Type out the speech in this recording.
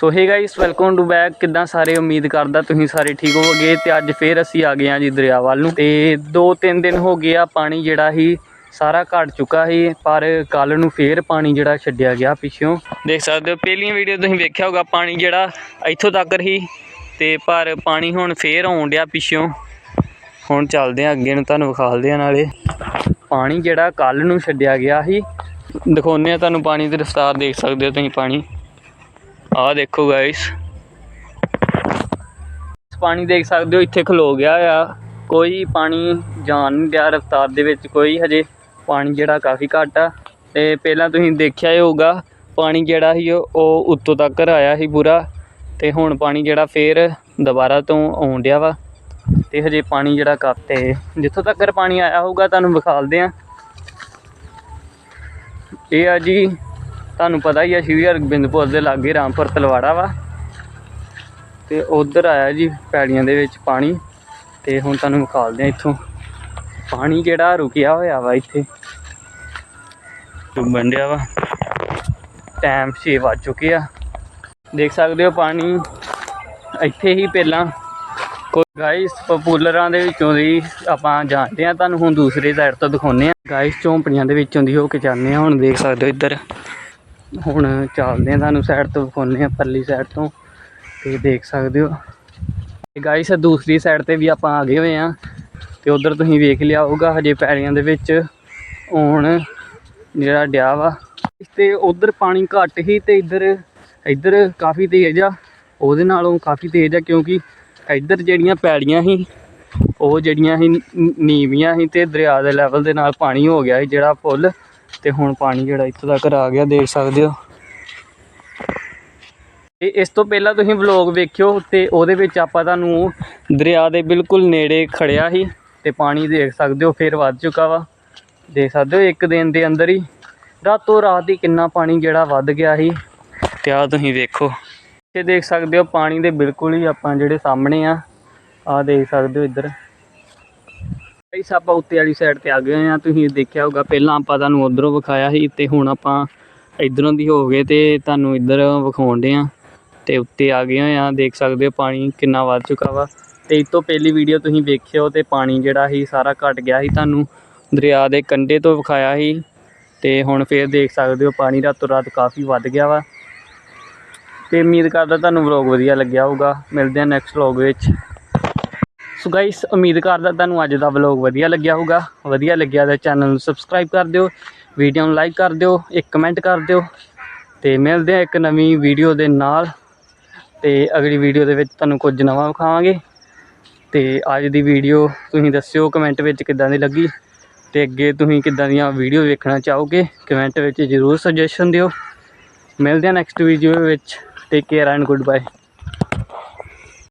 So hey guys welcome to back ਕਿੱਦਾਂ ਸਾਰੇ? ਉਮੀਦ ਕਰਦਾ ਤੁਸੀਂ ਸਾਰੇ ਠੀਕ ਹੋਵੋਗੇ ਤੇ ਅੱਜ ਫੇਰ ਅਸੀਂ ਆ ਗਏ ਹਾਂ ਜੀ ਦਰਿਆ ਵੱਲ ਨੂੰ। ਤੇ 2-3 ਦਿਨ ਹੋ ਗਏ ਆ, ਪਾਣੀ ਜਿਹੜਾ ਸੀ, ਸਾਰਾ ਘਟ ਚੁੱਕਾ ਸੀ, ਪਰ ਕੱਲ ਨੂੰ ਫੇਰ ਪਾਣੀ ਜਿਹੜਾ ਛੱਡਿਆ ਗਿਆ ਪਿੱਛੋਂ। ਦੇਖ ਸਕਦੇ ਹੋ, ਪਹਿਲੀਆਂ ਵੀਡੀਓ ਤੁਸੀਂ ਵੇਖਿਆ ਹੋਗਾ ਪਾਣੀ ਜਿਹੜਾ ਇੱਥੋਂ ਤੱਕ ਸੀ, ਤੇ ਪਰ ਪਾਣੀ ਹੁਣ ਫੇਰ ਆਉਣ ਡਿਆ ਪਿੱਛੋਂ। ਹੁਣ ਚੱਲਦੇ ਆ ਅੱਗੇ ਨੂੰ ਤੁਹਾਨੂੰ ਵਿਖਾਲਦੇ ਆ ਨਾਲੇ। ਪਾਣੀ ਜਿਹੜਾ ਕੱਲ ਨੂੰ ਛੱਡਿਆ ਗਿਆ ਸੀ, ਦਿਖਾਉਂਦੇ ਆ ਤੁਹਾਨੂੰ ਪਾਣੀ ਦੀ ਰਫ਼ਤਾਰ, ਦੇਖ ਸਕਦੇ ਹੋ ਤੁਸੀਂ ਪਾਣੀ। ਆਹ ਦੇਖੋ ਗਾਇਸ ਪਾਣੀ ਦੇਖ ਸਕਦੇ ਹੋ, ਇੱਥੇ ਖਲੋ ਗਿਆ ਆ। ਕੋਈ ਪਾਣੀ ਜਾਣ ਨਹੀਂ ਰਿਹਾ ਰਫ਼ਤਾਰ ਦੇ ਵਿੱਚ, ਕੋਈ ਹਜੇ ਪਾਣੀ ਜਿਹੜਾ ਕਾਫੀ ਘੱਟ ਆ। ਤੇ ਪਹਿਲਾਂ ਤੁਸੀਂ ਦੇਖਿਆ ਹੀ ਹੋਊਗਾ, ਪਾਣੀ ਜਿਹੜਾ ਸੀ ਉਹ ਉੱਤੋਂ ਤੱਕ ਆਇਆ ਸੀ ਪੂਰਾ। ਤੇ ਹੁਣ ਪਾਣੀ ਜਿਹੜਾ ਫੇਰ ਦੁਬਾਰਾ ਤੋਂ ਆਉਣ ਡਿਆ ਵਾ। ਤੇ ਹਜੇ ਪਾਣੀ ਜਿਹੜਾ ਘੱਟ ਤੇ ਜਿੱਥੋਂ ਤੱਕ ਪਾਣੀ ਆਇਆ ਹੋਊਗਾ, ਤੁਹਾਨੂੰ ਵਿਖਾਲਦੇ ਆ। ਇਹ ਆ ਜੀ ਤੁਹਾਨੂੰ ਪਤਾ ਹੀ ਆ, ਸ਼੍ਰੀ ਹਰਗੋਬਿੰਦਪੁਰ ਦੇ ਲਾਗੇ ਰਾਮਪੁਰ ਤਲਵਾੜਾ ਵਾ। ਤੇ ਉਧਰ ਆਇਆ ਜੀ ਪੈੜੀਆਂ ਦੇ ਵਿੱਚ ਪਾਣੀ। ਤੇ ਹੁਣ ਤੁਹਾਨੂੰ ਵਿਖਾਲਦੇ ਆ ਇੱਥੋਂ। ਪਾਣੀ ਜਿਹੜਾ ਰੁਕਿਆ ਹੋਇਆ ਵਾ ਇੱਥੇ? ਡੁੱਬਣ ਡਿਆ ਵਾ। ਟਾਈਮ 6 ਵੱਜ ਚੁੱਕੇ ਆ। ਦੇਖ ਸਕਦੇ ਹੋ ਪਾਣੀ ਇੱਥੇ ਹੀ ਪਹਿਲਾਂ। ਕੋਈ ਗਾਇਸ ਪਪੂਲਰਾਂ ਦੇ ਵਿੱਚੋਂ ਦੀ ਆਪਾਂ ਜਾਣਦੇ ਆ ਤੁਹਾਨੂੰ ਹੁਣ ਦੂਸਰੇ ਸਾਈਡ ਤੋਂ ਦਿਖਾਉਂਦੇ ਆ ਗਾਇਸ ਝੌਂਪੜੀਆਂ ਦੇ ਵਿੱਚੋਂ ਦੀ ਹੋ ਕੇ ਜਾਂਦੇ ਆ ਹੁਣ ਦੇਖ ਸਕਦੇ ਹੋ ਇੱਧਰ। ਹੁਣ ਚੱਲਦੇ ਆ ਤੁਹਾਨੂੰ ਸਾਈਡ ਤੋਂ, ਵਿਖਾਉਂਦੇ ਆ ਪਰਲੀ ਸਾਈਡ ਤੋਂ, ਤੇ ਦੇਖ ਸਕਦੇ ਹੋ। ਤੇ ਗਾਇਸ ਦੂਸਰੀ ਸਾਈਡ ਤੇ ਵੀ ਆਪਾਂ ਆ ਗਏ ਹੋਏ ਆ ਤੇ ਉਧਰ ਤੁਸੀਂ ਵੇਖ ਲਿਆ ਹੋਊਗਾ ਹਜੇ ਪੈੜੀਆਂ ਦੇ ਵਿੱਚ ਹੁਣ ਜਿਹੜਾ ਡਿਆ ਵਾ। ਤੇ ਉਧਰ ਪਾਣੀ ਘੱਟ ਹੀ ਤੇ ਇੱਧਰ ਇੱਧਰ ਕਾਫੀ ਤੇਜ਼ ਆ। ਉਹਦੇ ਨਾਲੋਂ ਕਾਫੀ ਤੇਜ਼ ਆ ਕਿਉਂਕਿ ਇੱਧਰ ਜਿਹੜੀਆਂ ਪੈੜੀਆਂ ਸੀ, ਉਹ ਜਿਹੜੀਆਂ ਸੀ ਨੀਵੀਆਂ ਸੀ ਤੇ ਦਰਿਆ ਦੇ ਲੈਵਲ ਦੇ ਨਾਲ ਪਾਣੀ ਹੋ ਗਿਆ ਸੀ ਜਿਹੜਾ ਫੁੱਲ ਤੇ ਹੁਣ ਪਾਣੀ ਜਿਹੜਾ ਇੱਥੋਂ ਤੱਕ ਆ ਗਿਆ, ਦੇਖ ਸਕਦੇ ਹੋ। ਤੇ ਇਸ ਤੋਂ ਪਹਿਲਾਂ ਤੁਸੀਂ ਵਲੌਗ ਵੇਖਿਓ ਤੇ ਉਹਦੇ ਵਿੱਚ ਆਪਾਂ ਤੁਹਾਨੂੰ ਦਰਿਆ ਦੇ ਬਿਲਕੁਲ ਨੇੜੇ ਖੜਿਆ ਸੀ ਤੇ ਪਾਣੀ ਦੇਖ ਸਕਦੇ ਹੋ, ਫਿਰ ਵੱਧ ਚੁੱਕਾ ਵਾ। ਦੇਖ ਸਕਦੇ ਹੋ, ਇੱਕ ਦਿਨ ਦੇ ਅੰਦਰ ਹੀ ਰਾਤੋਂ ਰਾਤ ਹੀ ਕਿੰਨਾ ਪਾਣੀ ਜਿਹੜਾ ਵੱਧ ਗਿਆ ਸੀ। ਤੇ ਆ ਤੁਸੀਂ ਵੇਖੋ ਇਹ ਦੇਖ ਸਕਦੇ ਹੋ, ਪਾਣੀ ਦੇ ਬਿਲਕੁਲ ਹੀ ਆਪਾਂ ਜਿਹੜੇ ਸਾਹਮਣੇ ਆ ਆ ਦੇਖ ਸਕਦੇ ਹੋ ਇੱਧਰ। ਗਾਈਸ ਆਪਾਂ ਉੱਤੇ ਵਾਲੀ ਸਾਈਡ ਤੇ ਆ ਗਏ ਆ, ਤੁਸੀਂ ਦੇਖਿਆ ਹੋਊਗਾ, ਪਹਿਲਾਂ ਆਪਾਂ ਤੁਹਾਨੂੰ ਉਧਰੋਂ ਵਿਖਾਇਆ ਸੀ ਤੇ ਹੁਣ ਆਪਾਂ ਇਧਰੋਂ ਦੀ ਹੋ ਗਏ ਤੇ ਤੁਹਾਨੂੰ ਇੱਧਰ ਵਿਖਾਉਂਦੇ ਆ ਤੇ ਉੱਤੇ ਆ ਗਏ ਆ, ਦੇਖ ਸਕਦੇ ਹੋ ਪਾਣੀ ਕਿੰਨਾ ਵੱਧ ਚੁੱਕਾ ਵਾ। ਤੇ ਇਸ ਤੋਂ ਪਹਿਲੀ ਵੀਡੀਓ ਤੁਸੀਂ ਵੇਖਿਓ ਤੇ ਪਾਣੀ ਜਿਹੜਾ ਸੀ ਸਾਰਾ ਘਟ ਗਿਆ ਸੀ ਤੁਹਾਨੂੰ ਦਰਿਆ ਦੇ ਕੰਢੇ ਤੋਂ ਵਿਖਾਇਆ ਸੀ। ਤੇ ਹੁਣ ਫੇਰ ਦੇਖ ਸਕਦੇ ਹੋ ਪਾਣੀ ਰਾਤੋਂ ਰਾਤ ਕਾਫੀ ਵੱਧ ਗਿਆ ਵਾ। ਤੇ ਉਮੀਦ ਕਰਦਾ ਤੁਹਾਨੂੰ ਵਲੌਗ ਵਧੀਆ ਲੱਗਿਆ ਹੋਊਗਾ। ਮਿਲਦੇ ਆ ਨੈਕਸਟ ਵਲੌਗ ਵਿੱਚ। ਸੋ ਗਾਇਸ ਉਮੀਦ ਕਰਦਾ ਤੁਹਾਨੂੰ ਅੱਜ ਦਾ ਵਲੌਗ ਵਧੀਆ ਲੱਗਿਆ ਹੋਊਗਾ। ਵਧੀਆ ਲੱਗਿਆ ਤਾਂ ਚੈਨਲ ਨੂੰ ਸਬਸਕ੍ਰਾਈਬ ਕਰ ਦਿਓ ਵੀਡੀਓ ਨੂੰ ਲਾਈਕ ਕਰ ਦਿਓ, ਇੱਕ ਕਮੈਂਟ ਕਰ ਦਿਓ ਤੇ ਮਿਲਦੇ ਆ ਇੱਕ ਨਵੀਂ ਵੀਡੀਓ ਦੇ ਨਾਲ ਤੇ ਅਗਲੀ ਵੀਡੀਓ ਦੇ ਵਿੱਚ ਤੁਹਾਨੂੰ ਕੁਝ ਨਵਾਂ ਵਿਖਾਵਾਂਗੇ। ਤੇ ਅੱਜ ਦੀ ਵੀਡੀਓ ਤੁਸੀਂ ਦੱਸਿਓ ਕਮੈਂਟ ਵਿੱਚ ਕਿੱਦਾਂ ਦੀ ਲੱਗੀ ਤੇ ਅੱਗੇ ਤੁਸੀਂ ਕਿੱਦਾਂ ਦੀਆਂ ਵੀਡੀਓ ਵੇਖਣਾ ਚਾਹੋਗੇ ਕਮੈਂਟ ਵਿੱਚ ਜ਼ਰੂਰ ਸੁਜੈਸ਼ਨ ਦਿਓ। ਮਿਲਦੇ ਆ ਨੈਕਸਟ ਵੀਡੀਓ ਵਿੱਚ take care and good bye